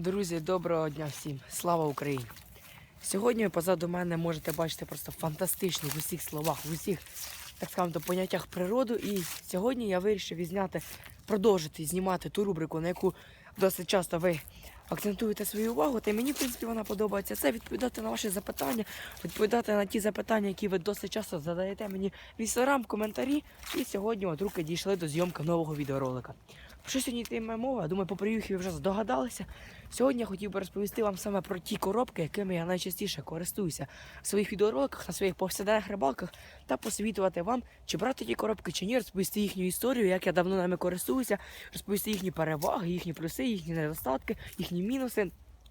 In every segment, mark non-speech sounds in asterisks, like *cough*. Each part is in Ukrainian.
Друзі, доброго дня всім! Слава Україні! Сьогодні позаду мене можете бачити просто фантастичну в усіх словах, в усіх, так скажемо, поняттях природу. І сьогодні я вирішив відзняти, продовжити знімати ту рубрику, на яку досить часто ви акцентуєте свою увагу. Та й мені, в принципі, вона подобається. Це відповідати на ваші запитання, відповідати на ті запитання, які ви досить часто задаєте мені в інстаграм, коментарі. І сьогодні от руки дійшли до зйомки нового відеоролика. Що сьогодні йтиме мова? Думаю, по приюхі вже здогадалися. Сьогодні я хотів би розповісти вам саме про ті коробки, якими я найчастіше користуюся в своїх відеороликах, на своїх повсякденних рибалках, та посвітувати вам, чи брати ті коробки, чи ні, розповісти їхню історію, як я давно ними користуюся, розповісти їхні переваги, їхні плюси, їхні недостатки, їхні мінуси.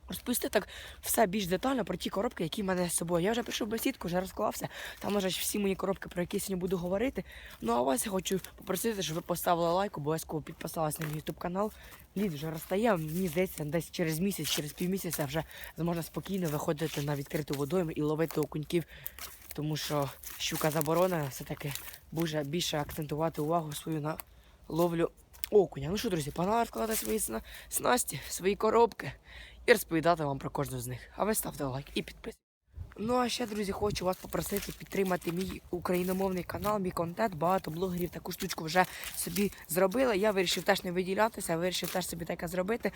Розповісти так все більш детально про ті коробки, які в мене з собою. Я вже пішов бесідку, вже розклався. Там лежать всі мої коробки, про які сьогодні буду говорити. Ну а вас я хочу попросити, щоб ви поставили лайк, обов'язково підписалися на мій YouTube канал. Лід вже розстає. Мені здається, десь через місяць, через півмісяця вже зможна спокійно виходити на відкриту водойму і ловити окуньків. Тому що щука заборонена, все-таки буде більше акцентувати увагу свою на ловлю окуня. Ну що, друзі, погнали вкладати свої сна- снасті, свої коробки і розповідати вам про кожну з них. А ви ставте лайк і підписуйтесь. Ну а ще, друзі, хочу вас попросити підтримати мій україномовний канал, мій контент. Багато блогерів таку штучку вже собі зробили. Я вирішив теж не виділятися, вирішив теж собі таке зробити.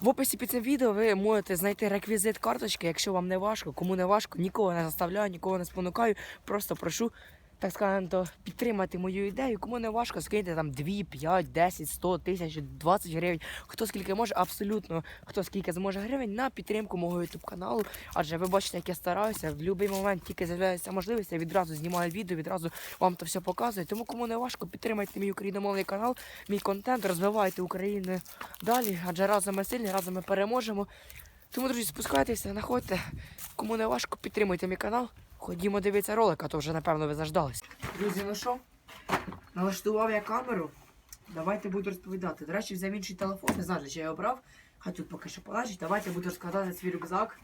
В описі під цим відео ви можете знайти реквізит карточки, якщо вам не важко, кому не важко, нікого не заставляю, нікого не спонукаю. Просто прошу, так то підтримати мою ідею. Кому не важко, скиньте там 2, 5, 10, 100 тисяч, 20 гривень. Хто скільки може, абсолютно хто скільки зможе гривень на підтримку мого YouTube каналу. Адже ви бачите, як я стараюся. В будь-який момент тільки з'являється можливість, я відразу знімаю відео, відразу вам то все показую. Тому кому не важко, підтримайте мій україномовний канал, мій контент, розвивайте Україну далі. Адже разом ми сильні, разом ми переможемо. Тому, друзі, спускайтеся, знаходьте. Кому не важко, підтримуйте мій канал. Ходімо дивитися ролик, а то вже напевно ви заждались. Друзі, ну що? Налаштував я камеру. Давайте буду розповідати. До речі, взяв інший телефон, не знаю, чи я його брав. Хай тут поки що полежить. Давайте буду розкладати свій рюкзак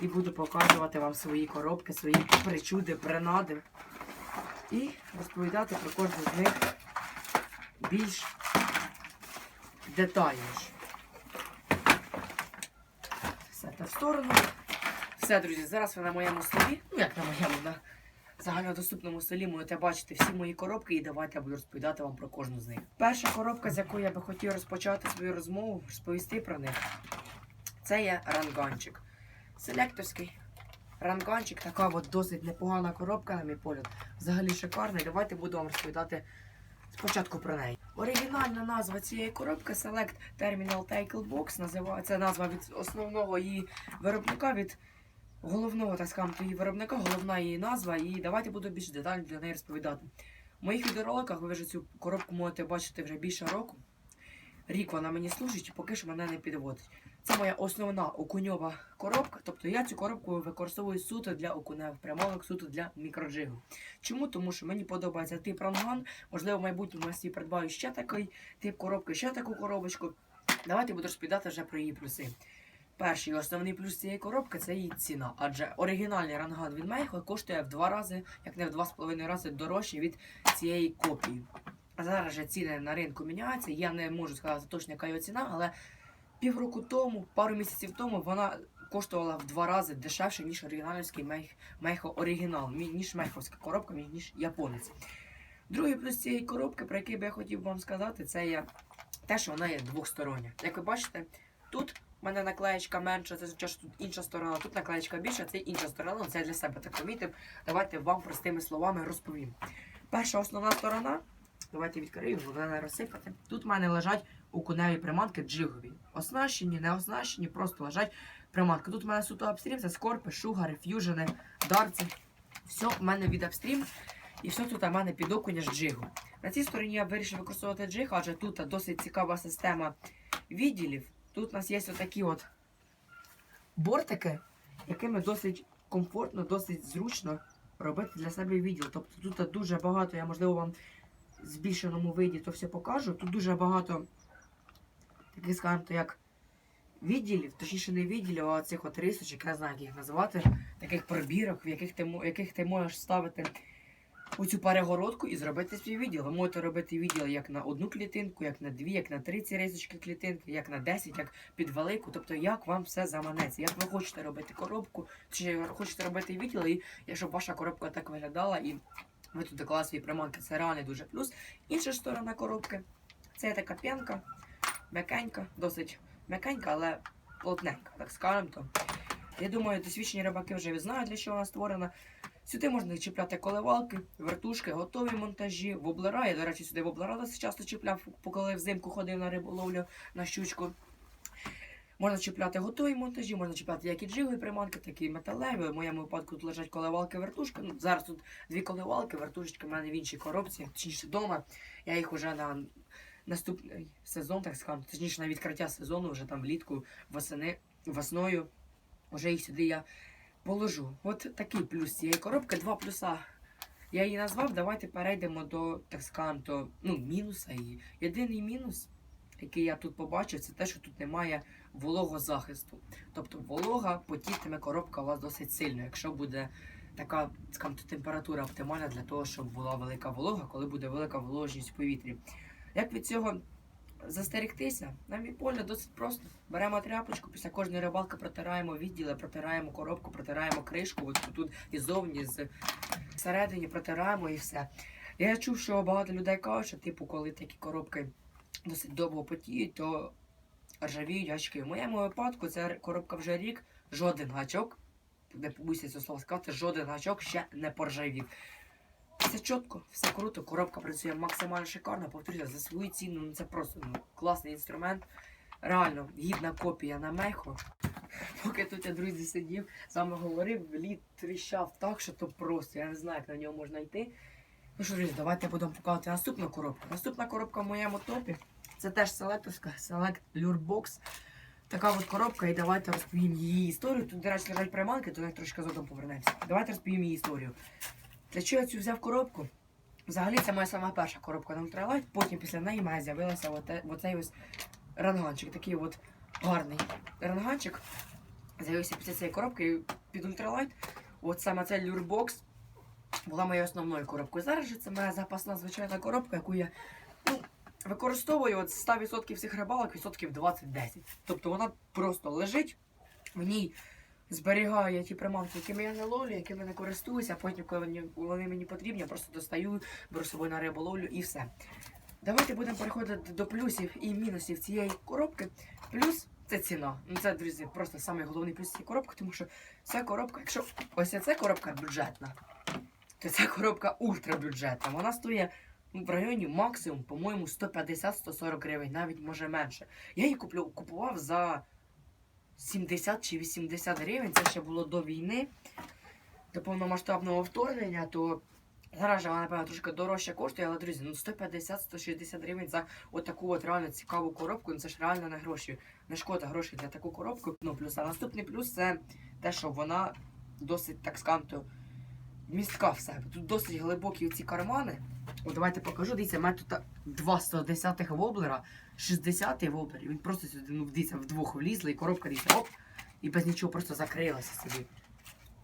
і буду показувати вам свої коробки, свої причуди, принади. І розповідати про кожну з них більш детальніше. Все це в сторону. Все, друзі, зараз ви на моєму столі. Ну як на моєму, на загальнодоступному столі можете бачити всі мої коробки і давайте я буду розповідати вам про кожну з них. Перша коробка, з якої я би хотів розпочати свою розмову, розповісти про них. Це є ранганчик. Селекторський ранганчик, така от досить непогана коробка, на мій погляд. Взагалі шикарна. Давайте буду вам розповідати спочатку про неї. Оригінальна назва цієї коробки Select Terminal Tackle Box. Називається назва від основного її виробника, від головного, так скажемо, її виробника, головна її назва. І давайте буду більш детально для неї розповідати. В моїх відеороликах ви вже цю коробку можете бачити вже більше року. Рік вона мені служить і поки що мене не підводить. Це моя основна окуньова коробка. Тобто я цю коробку використовую суто для окуневих прямовок, суто для мікроджигу. Чому? Тому що мені подобається тип ранган. Можливо, в майбутньому я собі придбаю ще такий тип коробки, ще таку коробочку. Давайте буду розповідати вже про її плюси. Перший основний плюс цієї коробки це її ціна. Адже оригінальний ранган від Мейхо коштує в два рази, як не в два з половиною рази дорожче від цієї копії. А Зараз же ціни на ринку міняються. Я не можу сказати точно, яка його ціна, але півроку тому, пару місяців тому, вона коштувала в два рази дешевше, ніж оригінальський Мейх, Мейхо оригінал, ніж мейховська коробка, ніж японець. Другий плюс цієї коробки, про який би я хотів вам сказати, це є те, що вона є двохстороння. Як ви бачите, тут в мене наклеєчка менша, це означає, що тут інша сторона, тут наклеєчка більша, це інша сторона, це я для себе так помітив. Давайте вам простими словами розповім. Перша основна сторона, давайте відкрию, головне не розсипати. Тут в мене лежать окуневі приманки джигові. Оснащені, не оснащені, просто лежать приманки. Тут в мене суто апстрім, це скорпи, шугари, ф'южени, дарці. Все в мене від апстрім. І все тут у мене під окуня з джигу. На цій стороні я вирішив використовувати джиг, адже тут досить цікава система відділів. Тут у нас є отакі от бортики, якими досить комфортно, досить зручно робити для себе відділ. Тобто тут дуже багато, я можливо вам в збільшеному виді то все покажу. Тут дуже багато таких, скажімо, як відділів, точніше не відділів, а цих от рисочок, я знаю, як їх називати, таких пробірок, в яких ти, яких ти можеш ставити оцю перегородку і зробити свій відділ. Ви можете робити відділ як на одну клітинку, як на дві, як на три ці рисочки клітинки, як на 10, як під велику. Тобто, як вам все заманеться, як ви хочете робити коробку, чи хочете робити відділ, і і щоб ваша коробка так виглядала, і ви тут доклали свої приманки. Це реальний дуже плюс. Інша сторона коробки це така п'янка, м'якенька, досить м'якенька, але плотненька, так скажемо то. Я думаю, досвідчені рибаки вже знають, для чого вона створена. Сюди можна чіпляти коливалки, вертушки, готові монтажі, воблера. Я, до речі, сюди воблера досить часто чіпляв, коли взимку ходив на риболовлю на щучку. Можна чіпляти готові монтажі, можна чіпляти як і джигові приманки, так і металеві. В моєму випадку тут лежать коливалки, вертушки. Ну, зараз тут дві коливалки, вертушечки в мене в іншій коробці, точніше вдома. Я їх вже на наступний сезон, так скажемо, точніше на відкриття сезону, вже там влітку, восени, весною. Вже їх сюди я положу. От такий плюс цієї коробки, два плюса. Я її назвав. Давайте перейдемо до, так скажемо, ну, мінуса її. Єдиний мінус, який я тут побачив, це те, що тут немає вологозахисту. Тобто волога потітиме коробка у вас досить сильно, якщо буде така скажімо, температура оптимальна для того, щоб була велика волога, коли буде велика вологість в повітрі. Як від цього застерегтися? Нам від поля досить просто. Беремо тряпочку, після кожної рибалки протираємо відділи, протираємо коробку, протираємо кришку, от тут і зовні, з всередині протираємо і все. Я чув, що багато людей кажуть, що типу, коли такі коробки досить довго потіють, то ржавіють гачки. В моєму випадку ця коробка вже рік, жоден гачок, не побуйся цього слова сказати, жоден гачок ще не поржавів. Все чітко, все круто, коробка працює максимально шикарно, повторюся, за свою ціну, ну це просто ну, класний інструмент. Реально, гідна копія на мехо. Поки тут я, друзі, сидів, вами говорив, лід тріщав так, що то просто, я не знаю, як на нього можна йти. Ну що, друзі, давайте будемо показувати наступну коробку. Наступна коробка в моєму топі. Це теж селекторська Select Lure Box. Така от коробка, і давайте розповім її історію. Тут, до речі, лежать приманки, то я трошки згодом повернемося. Давайте розповім її історію. Для чого я цю взяв коробку? Взагалі це моя сама перша коробка на ультралайт, потім після неї з'явилася оте- оцей ось ранганчик, такий от гарний ранганчик. З'явився після цієї коробки під ультралайт. От саме цей люрбокс була моєю основною коробкою. Зараз же це моя запасна звичайна коробка, яку я ну, використовую от 100% всіх рибалок, відсотків 20-10. Тобто вона просто лежить, в ній зберігаю я ті приманки, якими я не ловлю, якими не користуюся, а потім, коли вони, мені потрібні, я просто достаю, беру з собою на риболовлю і все. Давайте будемо переходити до плюсів і мінусів цієї коробки. Плюс це ціна. Ну це, друзі, просто самий плюс цієї коробки, тому що ця коробка, якщо ось ця коробка бюджетна, то ця коробка ультрабюджетна. Вона стоїть ну, в районі максимум, по-моєму, 150-140 гривень, навіть може менше. Я її куплю, купував за 70 чи 80 гривень. Це ще було до війни, до повномасштабного вторгнення, то зараз вона, напевно, трошки дорожче коштує, але, друзі, ну 150-160 гривень за отаку от реально цікаву коробку, ну це ж реально не гроші. Не шкода грошей для таку коробку. Ну, плюс. А наступний плюс це те, що вона досить, так скажемо, містка в себе. Тут досить глибокі ці кармани. О, давайте покажу. Дивіться, у мене тут два 110 воблера, 60 воблер. Він просто сюди, ну, дивіться, вдвох влізли, і коробка дивіться, оп, і без нічого просто закрилася собі.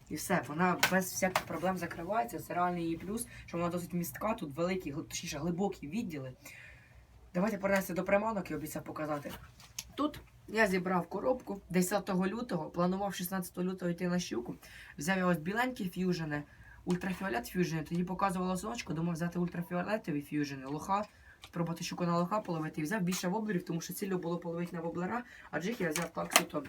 І все, вона без всяких проблем закривається. Це реальний її плюс, що вона досить містка, тут великі, точніше глибокі відділи. Давайте повернемося до приманок і обіцяв показати. Тут я зібрав коробку 10 лютого, планував 16 лютого йти на щуку. Взяв я ось біленькі ф'южени, ультрафіолет ф'южени, тоді показувала сонечко, думав взяти ультрафіолетові ф'южени, лоха, спробувати щуку на лоха половити. І взяв більше воблерів, тому що цілю було половити на воблера, а джиг я взяв так суто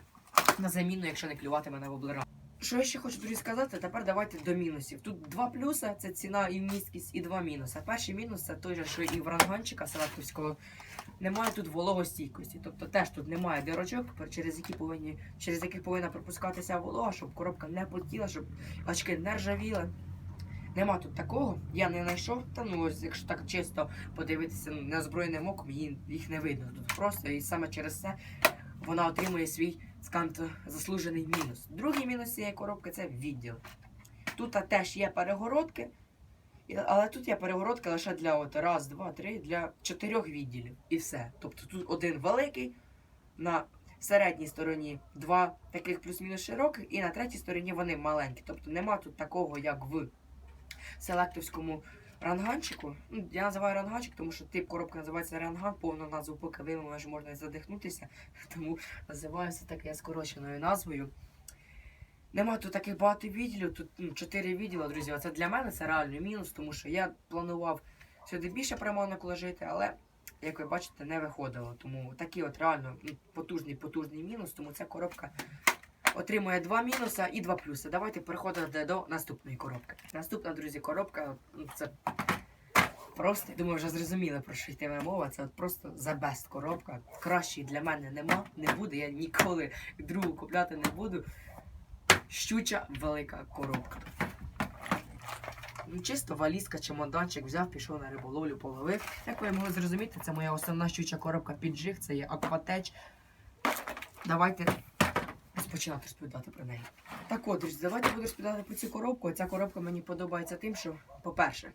на заміну, якщо не клюватиме на воблера. Що я ще хочу друзі сказати, тепер давайте до мінусів. Тут два плюси це ціна і вмісткість, і два мінуси. Перший мінус це той же, що і в ранганчика селектовського немає тут вологостійкості. Тобто теж тут немає дирочок, через які повинні, через яких повинна пропускатися волога, щоб коробка не потіла, щоб очки не ржавіли. Нема тут такого, я не знайшов. Та ну ось, якщо так чисто подивитися неозброєним оком, їх не видно. Тут просто і саме через це вона отримує свій скант заслужений мінус. Другий мінус цієї коробки це відділ. Тут теж є перегородки, але тут є перегородка лише для от раз, два, три, для чотирьох відділів. І все. Тобто тут один великий, на середній стороні два таких плюс-мінус широких, і на третій стороні вони маленькі. Тобто нема тут такого, як в селектовському ранганчику. Ну, я називаю ранганчик, тому що тип коробки називається ранган, повну назву поки вимовиш, можна задихнутися, *laughs* тому називаю все таке скороченою назвою. Нема тут таких багато відділів, тут ну, 4 відділи, друзі. Оце для мене це реальний мінус, тому що я планував сюди більше приманок ложити, але, як ви бачите, не виходило. Тому такий от реально ну, потужний, потужний мінус, тому ця коробка отримує два мінуса і два плюси. Давайте переходимо до наступної коробки. Наступна, друзі, коробка ну, це просто, я думаю, вже зрозуміли, про що йтиме мова. Це просто the best коробка. Кращої для мене нема, не буде. Я ніколи другу купляти не буду. Щуча велика коробка. Ну, Чисто валізка, чемоданчик взяв, пішов на риболовлю, половив. Як ви могли зрозуміти, це моя основна щуча коробка піджиг, це є акватеч. Давайте розпочинати розповідати про неї. Так от, друзі, давайте буду розповідати про цю коробку. Ця коробка мені подобається тим, що, по-перше,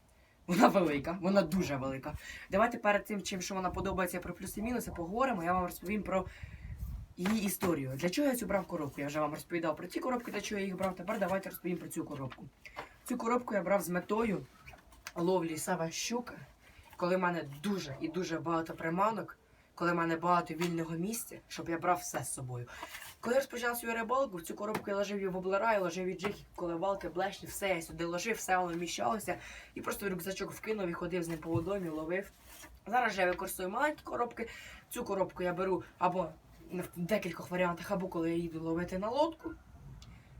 вона велика, вона дуже велика. Давайте перед тим, чим що вона подобається про плюси-мінуси, поговоримо. Я вам розповім про її історію. Для чого я цю брав коробку? Я вже вам розповідав про ці коробки, для чого я їх брав. Тепер давайте розповім про цю коробку. Цю коробку я брав з метою ловлі саме щука, коли в мене дуже і дуже багато приманок, коли в мене багато вільного місця, щоб я брав все з собою. Коли я розпочав свою рибалку, в цю коробку я ложив і воблера, і ложив і джихи, коливалки, блешні, все я сюди ложив, все воно вміщалося. І просто в рюкзачок вкинув і ходив з ним по водомі, ловив. Зараз же я використовую маленькі коробки. Цю коробку я беру або в декількох варіантах, або коли я їду ловити на лодку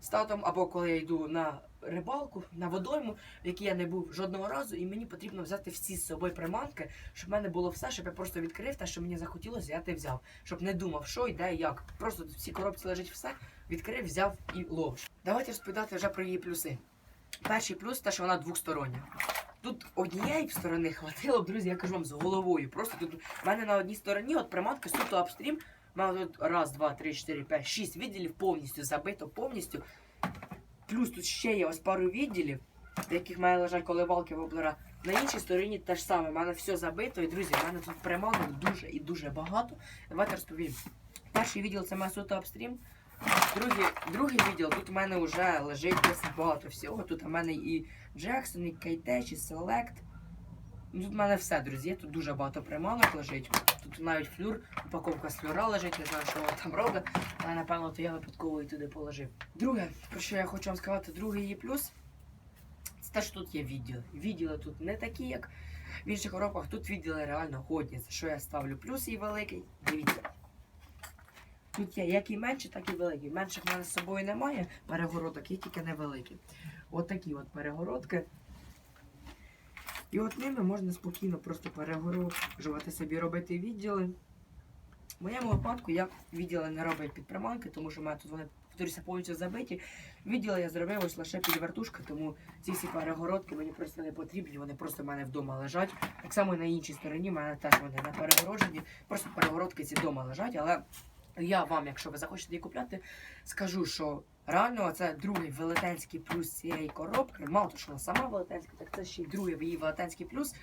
з татом, або коли я йду на рибалку, на водойму, в якій я не був жодного разу, і мені потрібно взяти всі з собою приманки, щоб в мене було все, щоб я просто відкрив те, що мені захотілося, я те взяв. Щоб не думав, що і де, і як. Просто в цій коробці лежить все, відкрив, взяв і ловиш. Давайте розповідати вже про її плюси. Перший плюс те, що вона двостороння. Тут однієї сторони хватило б, друзі, я кажу вам з головою. Просто тут в мене на одній стороні, от приманка суто апстрім, мене тут раз, два, три, чотири, п'ять, шість відділів повністю забито, повністю. Плюс тут ще є ось пару відділів, в яких мене лежать коливалки воблера. На іншій стороні те ж саме, в мене все забито. І друзі, в мене тут приманок дуже і дуже багато. Давайте розповім. Перший відділ це моя суто апстрім. Другий, другий відділ, тут у мене вже лежить досить багато всього. Тут у мене і Джексон, і Кейтеч, і Селект. Ну, Тут в мене все, друзі. Тут дуже багато приманок лежить. Тут навіть флюр, упаковка з флюра лежить, не знаю, що вона там робить. Але напевно то я випадково і туди положив. Друге, про що я хочу вам сказати, другий її плюс. Це те, що тут є відділи. Відділи тут не такі, як в інших коробках. Тут відділи реально годні. За що я ставлю плюс її великий. Дивіться. Тут є як і менші, так і великі. Менших в мене з собою немає перегородок, є тільки невеликі. От от перегородки. І от ними можна спокійно просто перегороджувати собі, робити відділи. В моєму випадку я відділи не робив під приманки, тому що в мене тут вони повторюся повністю забиті. Відділи я зробив ось лише під вертушки, тому ці всі перегородки мені просто не потрібні, вони просто в мене вдома лежать. Так само і на іншій стороні в мене теж вони не перегороджені, просто перегородки ці вдома лежать, але я вам, якщо ви захочете її купляти, скажу, що реально це другий велетенський плюс цієї коробки. Мало того, що вона сама велетенська, так це ще й другий її велетенський плюс.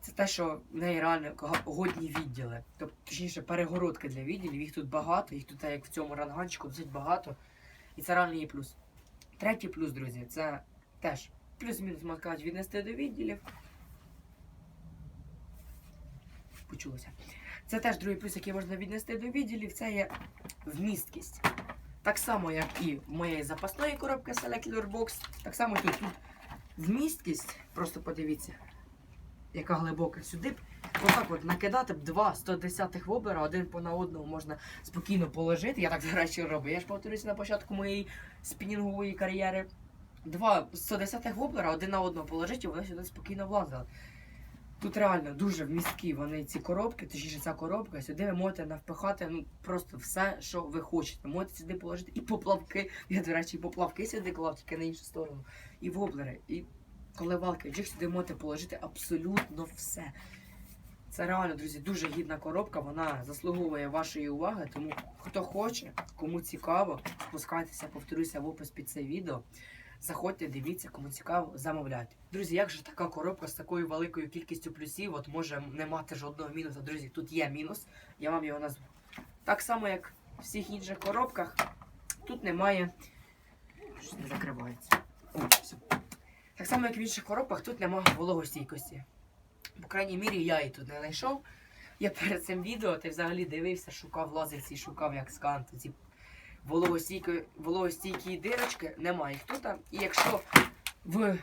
Це те, що в неї реально годні відділи. Тобто, точніше, перегородки для відділів. Їх тут багато, їх тут, як в цьому ранганчику, досить багато. І це реально її плюс. Третій плюс, друзі, це теж плюс-мінус, можна сказати, віднести до відділів. Почулося. Це теж другий плюс, який можна віднести до відділів, це є вмісткість. Так само, як і в моєї запасної коробки Select Lure Box, так само тут, тут вмісткість, просто подивіться, яка глибока. Сюди б отак от накидати б два 110 воблера, один по на одного можна спокійно положити. Я так, до речі, роблю. Я ж повторюся на початку моєї спінінгової кар'єри. Два 110 воблера один на одного положити, і вони сюди спокійно влазили. Тут реально дуже вмісткі вони ці коробки, точніше ця коробка, сюди ви можете навпихати ну, просто все, що ви хочете. Можете сюди положити і поплавки. Я, до речі, і поплавки сюди клав, тільки на іншу сторону. І воблери, і коливалки. Джик сюди можете положити абсолютно все. Це реально, друзі, дуже гідна коробка, вона заслуговує вашої уваги. Тому хто хоче, кому цікаво, спускайтеся, повторюся в опис під це відео. Заходьте, дивіться, кому цікаво, замовляйте. Друзі, як же така коробка з такою великою кількістю плюсів, от може не мати жодного мінуса. Друзі, тут є мінус, я вам його назву. Так само, як в всіх інших коробках, тут немає. Щось не закривається. О, все. Так само, як в інших коробках, тут немає вологостійкості. По крайній мірі, я її тут не знайшов. Я перед цим відео ти взагалі дивився, шукав лазерці, шукав як сканти. Ці вологостійкі, вологостійкі дирочки, немає їх тут. І якщо в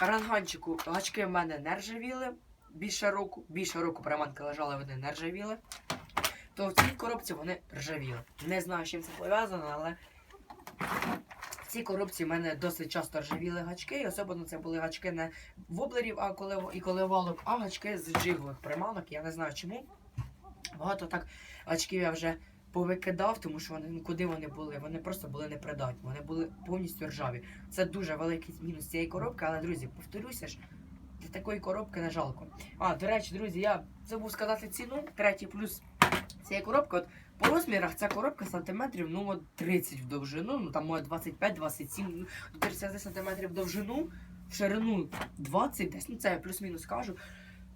ранганчику гачки в мене не ржавіли більше року, більше року приманки лежали, вони не ржавіли, то в цій коробці вони ржавіли. Не знаю, з чим це пов'язано, але в цій коробці в мене досить часто ржавіли гачки, і особливо це були гачки не воблерів а коли, і коливалок, а гачки з джигових приманок. Я не знаю чому. Багато так гачків я вже повикидав, тому що вони ну, куди вони були? Вони просто були непридатні, вони були повністю ржаві. Це дуже великий мінус цієї коробки, але друзі, повторюся ж. Для такої коробки не жалко. А, до речі, друзі, я забув сказати ціну. Третій плюс цієї коробки. От по розмірах ця коробка сантиметрів ну, от 30 в довжину, ну там може 25-27, ну, до 30 сантиметрів в довжину, в ширину 20 десь, ну це я плюс-мінус кажу.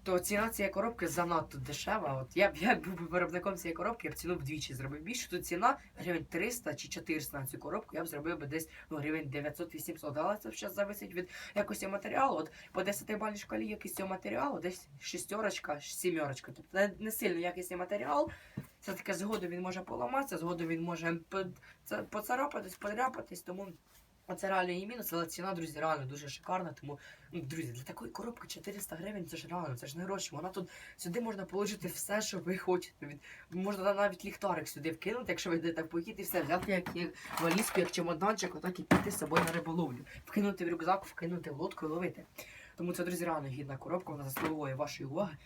То ціна цієї коробки занадто дешева. От я б я був виробником цієї коробки, я б ціну вдвічі зробив більше. Тут ціна гривень 300 чи 400 на цю коробку, я б зробив би десь ну, гривень 900-800. Але це зараз зависить від якості матеріалу. От по 10 бальній шкалі якість цього матеріалу, десь шістерочка, сімерочка. Тобто не сильно якісний матеріал. Це таке згодом він може поламатися, згодом він може поцарапатись, подряпатись, тому. Оце реально її мінус, але ціна, друзі, реально дуже шикарна. Тому, ну, друзі, для такої коробки 400 гривень це ж реально, це ж не гроші. Вона тут сюди можна положити все, що ви хочете. Від можна навіть ліхтарик сюди вкинути, якщо ви йдете в похід і все, взяти як, як валізку, як чемоданчик, отак і піти з собою на риболовлю. Вкинути в рюкзак, вкинути в лодку і ловити. Тому це, друзі, реально гідна коробка, вона заслуговує вашої уваги.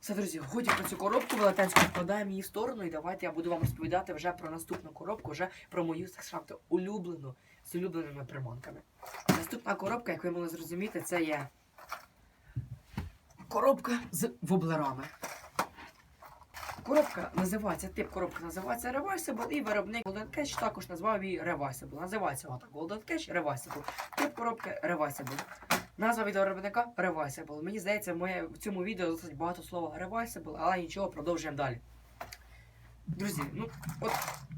Все, друзі, годі про цю коробку велетенську вкладаємо її в сторону, і давайте я буду вам розповідати вже про наступну коробку, вже про мою так улюблену з улюбленими приманками. Наступна коробка, як ви могли зрозуміти, це є коробка з воблерами. Коробка називається, тип коробки називається Reversible, і виробник Golden Cash також назвав її Reversible. Називається вона так Golden Cash Reversible. Тип коробки Reversible. Назва від виробника Reversible. Мені здається, моє, в цьому відео досить багато слова Reversible, але нічого, продовжуємо далі. Друзі, ну от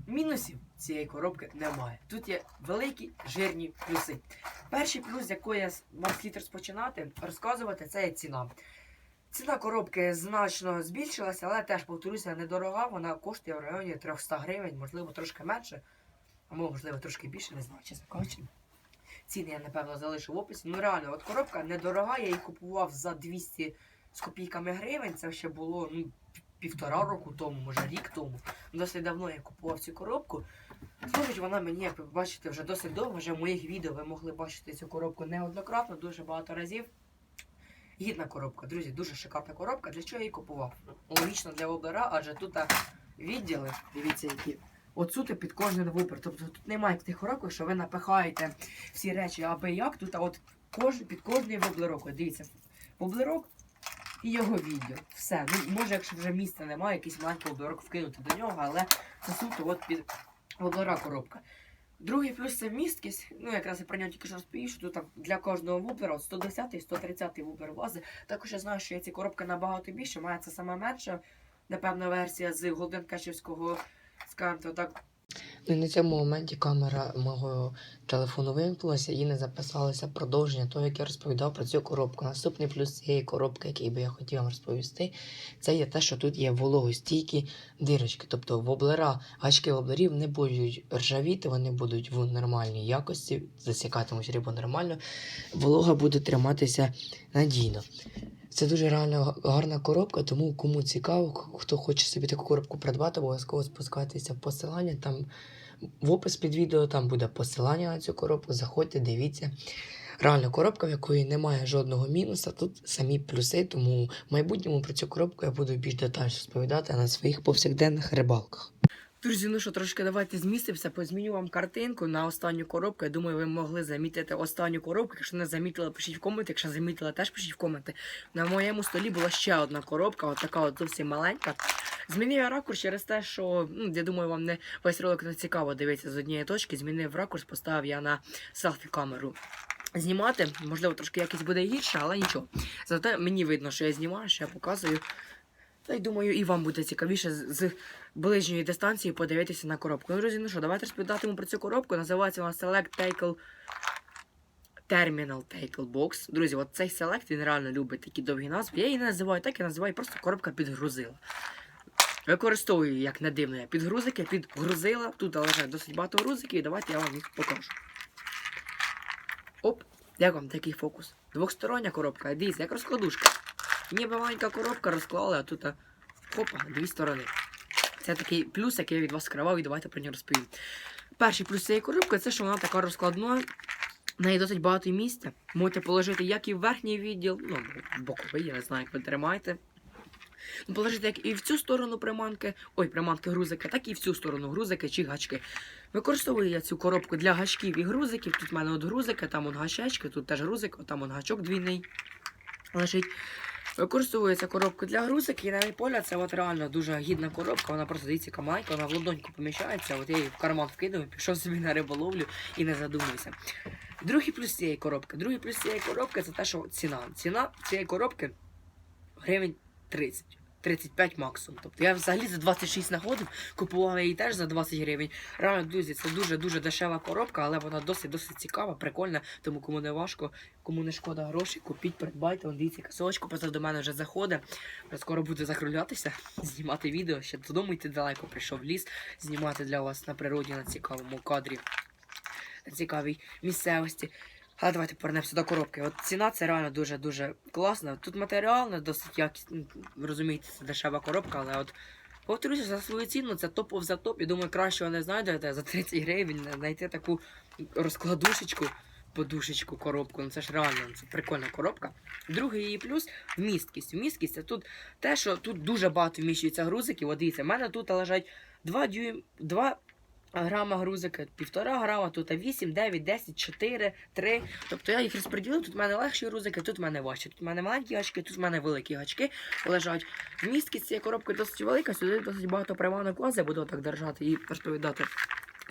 мінусів цієї коробки немає. Тут є великі жирні плюси. Перший плюс, з я вам слід розпочинати, розказувати, це є ціна. Ціна коробки значно збільшилася, але теж повторюся, недорога. Вона коштує в районі 300 гривень, можливо, трошки менше, а можливо, трошки більше, не знаю, чесно кажучи. Ціни я, напевно, залишу в описі. Ну, реально, от коробка недорога, я її купував за 200 з копійками гривень. Це ще було ну, півтора року тому, може рік тому. Досить давно я купував цю коробку. Служить вона мені, як ви бачите, вже досить довго. Вже в моїх відео ви могли бачити цю коробку неоднократно, дуже багато разів. Гідна коробка, друзі, дуже шикарна коробка. Для чого я її купував? Логічно для облера, адже тут відділи, дивіться, які. Отсюди під кожен вупер. Тобто тут немає тих коробок, що ви напихаєте всі речі аби як. Тут от кож, під кожний воблерок. Дивіться, воблерок і його відділ. Все. Ну, може, якщо вже місця немає, якийсь маленький воблерок вкинути до нього, але це суто от під воблера коробка. Другий плюс це місткість. Ну, якраз я про нього тільки що розповів, що тут для кожного вупера 110 і 130 вупер вази. Також я знаю, що є ці коробки набагато більше, має це саме менша, напевно, версія з Голден Кешівського, скажімо то так. Ну і на цьому моменті камера мого телефону вимкнулася і не записалося продовження того, як я розповідав про цю коробку. Наступний плюс цієї коробки, який би я хотів вам розповісти, це є те, що тут є вологостійкі дирочки. Тобто воблера, гачки воблерів не будуть ржавіти, вони будуть в нормальній якості, засікатимуть рибу нормально. Волога буде триматися надійно. Це дуже реально гарна коробка, тому кому цікаво, хто хоче собі таку коробку придбати, обов'язково спускайтеся в посилання. Там в опис під відео там буде посилання на цю коробку. Заходьте, дивіться. Реально коробка, в якої немає жодного мінуса, тут самі плюси, тому в майбутньому про цю коробку я буду більш детально розповідати на своїх повсякденних рибалках. Друзі, ну що, трошки давайте змістимося, позміню вам картинку на останню коробку. Я думаю, ви могли замітити останню коробку. Якщо не замітили, пишіть в коменти. Якщо замітили, теж пишіть в коменти. На моєму столі була ще одна коробка, от така от зовсім маленька. Змінив я ракурс через те, що ну, я думаю, вам не весь ролик не цікаво дивитися з однієї точки. Змінив ракурс, поставив я на селфі-камеру. Знімати, можливо, трошки якість буде гірше, але нічого. Зате мені видно, що я знімаю, що я показую. Та й думаю, і вам буде цікавіше з, ближньої дистанції подивитися на коробку. Ну, друзі, ну що, давайте розповідатиму про цю коробку. Називається вона Select Tackle Terminal Tackle Box. Друзі, от цей селект він реально любить такі довгі назви. Я її не називаю так, я називаю просто коробка підгрузила. Використовую, як не дивно, я підгрузики, підгрузила. Тут лежать досить багато грузиків, і давайте я вам їх покажу. Оп, як вам такий фокус? Двохстороння коробка, дивіться, як розкладушка. Ніби маленька коробка розклали, а тут хопа, дві сторони. Це такий плюс, який я від вас скривав, і давайте про нього розповім. Перший плюс цієї коробки це що вона така розкладна. В неї досить багато місця. Можете положити як і в верхній відділ, ну, боковий, я не знаю, як ви тримаєте. Ну, Положити як і в цю сторону приманки, ой, приманки грузики, так і в цю сторону грузики чи гачки. Використовую я цю коробку для гачків і грузиків. Тут в мене от грузики, там от гачечки, тут теж грузик, там от гачок двійний лежить. Використовується коробка для грузик і на поля це от реально дуже гідна коробка. Вона просто дивіться камайка, вона в ладоньку поміщається. От я її в карман вкидав, пішов собі на риболовлю і не задумуюся. Другий плюс цієї коробки. Другий плюс цієї коробки це те, що ціна. Ціна цієї коробки гривень 30. 35 максимум. Тобто я взагалі за 26 знаходив, купував її теж за 20 гривень. Реально, друзі, це дуже-дуже дешева коробка, але вона досить-досить цікава, прикольна. Тому кому не важко, кому не шкода грошей, купіть, придбайте. Вон дивіться, косочку, поза до мене вже заходить. Скоро буду закрулятися, *laughs* знімати відео. Ще додому йти далеко прийшов ліс, знімати для вас на природі на цікавому кадрі, на цікавій місцевості. Але давайте повернемося до коробки. От ціна це реально дуже-дуже класна. Тут матеріал не досить якісний. Розумієте, це дешева коробка, але от повторюся за свою ціну, це топов за топ. І думаю, кращого не знайдете за 30 гривень знайти таку розкладушечку, подушечку, коробку. Ну це ж реально це прикольна коробка. Другий її плюс вмісткість. Вмісткість це тут те, що тут дуже багато вміщується грузиків. От дивіться, в мене тут лежать 2 дюйм, 2 грама грузики, півтора грама, тут 8, 9, 10, 4, 3. Тобто я їх розподілив, тут в мене легші грузики, тут в мене важчі. Тут в мене маленькі гачки, тут в мене великі гачки лежать. Вмісткість цієї коробки досить велика, сюди досить багато приманок влазить, буду так держати і розповідати.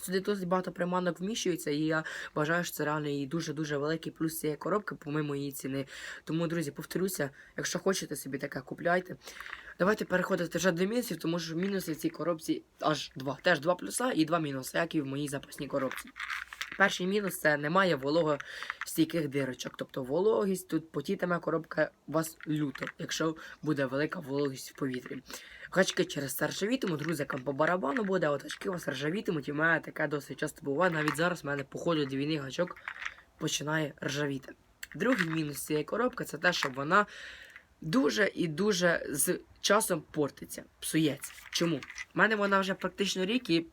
Сюди досить багато приманок вміщується, і я вважаю, що це реально і дуже-дуже великий плюс цієї коробки, помимо її ціни. Тому, друзі, повторюся, якщо хочете собі таке, купляйте. Давайте переходити вже до мінусів, тому що мінуси в цій коробці аж два. Теж два плюса і два мінуси, як і в моїй запасній коробці. Перший мінус це немає вологостійких дирочок. Тобто вологість тут потітиме коробка у вас люто, якщо буде велика вологість в повітрі. Гачки через ржавітимуть, друзякам по барабану буде, а от гачки у вас ржавітимуть, і мене таке досить часто буває. Навіть зараз в мене по ходу до війни гачок починає ржавіти. Другий мінус цієї коробки це те, що вона дуже і дуже з часом портиться, псується. Чому? У мене вона вже практично рік і.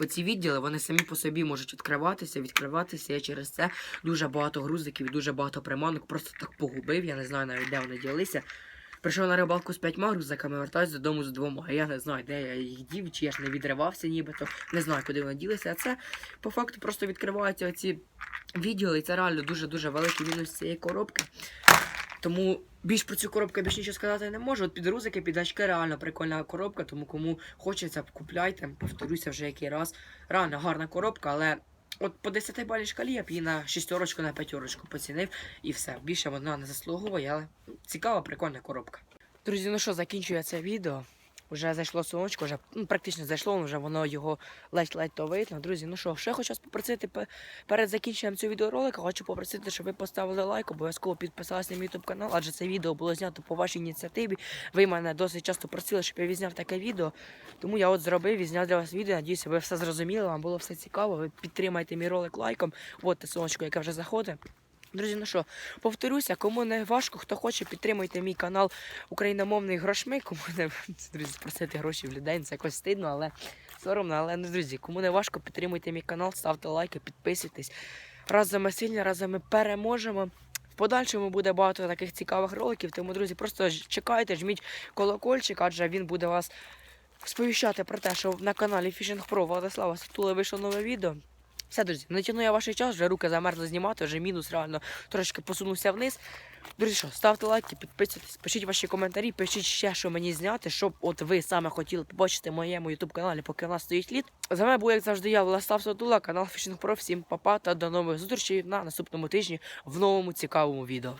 Оці відділи вони самі по собі можуть відкриватися, відкриватися. Я через це дуже багато грузиків дуже багато приманок просто так погубив. Я не знаю навіть де вони ділися. Прийшов на рибалку з п'ятьма грузиками, вертаюсь додому з двома. А я не знаю, де я їх дів, чи я ж не відривався нібито. Не знаю, куди вони ділися. А це по факту просто відкриваються оці відділи, і це реально дуже-дуже великий мінус цієї коробки. Тому більш про цю коробку я більш нічого сказати не можу. От під грузики, під очки реально прикольна коробка, тому кому хочеться, купляйте. Повторюся вже який раз. Реально гарна коробка, але от по 10 балій шкалі я б її на шістерочку, на п'ятерочку поцінив і все. Більше вона не заслуговує, але цікава, прикольна коробка. Друзі, ну що, закінчую я це відео. Вже зайшло сонечко, вже ну, практично зайшло, вже воно його ледь-ледь то видно. Друзі, ну що, ще хочу вас попросити перед закінченням цього відеоролика, хочу попросити, щоб ви поставили лайк, обов'язково підписалися на мій YouTube канал, адже це відео було знято по вашій ініціативі. Ви мене досить часто просили, щоб я відзняв таке відео. Тому я от зробив і зняв для вас відео. Надіюся, ви все зрозуміли, вам було все цікаво. Ви підтримайте мій ролик лайком. От те сонечко, яке вже заходить. Друзі, ну що, повторюся, кому не важко, хто хоче, підтримуйте мій канал україномовний грошми. Кому не *laughs* друзі, просити гроші в людей, це якось стидно, але соромно. Але ну, друзі, кому не важко, підтримуйте мій канал, ставте лайки, підписуйтесь. Разом ми сильні, разом ми переможемо. В подальшому буде багато таких цікавих роликів. Тому, друзі, просто чекайте, жміть колокольчик, адже він буде вас сповіщати про те, що на каналі Fishing Pro Владислава Сатула вийшло нове відео. Все, друзі, не тягну я ваш час, вже руки замерзли знімати, вже мінус реально трошки посунувся вниз. Друзі, що, ставте лайки, підписуйтесь, пишіть ваші коментарі, пишіть ще, що мені зняти, щоб от ви саме хотіли побачити моєму ютуб каналі, поки в нас стоїть лід. За мене був, як завжди, я Владислав Сатула, канал Fishing Pro. Всім папа та до нових зустрічей на наступному тижні в новому цікавому відео.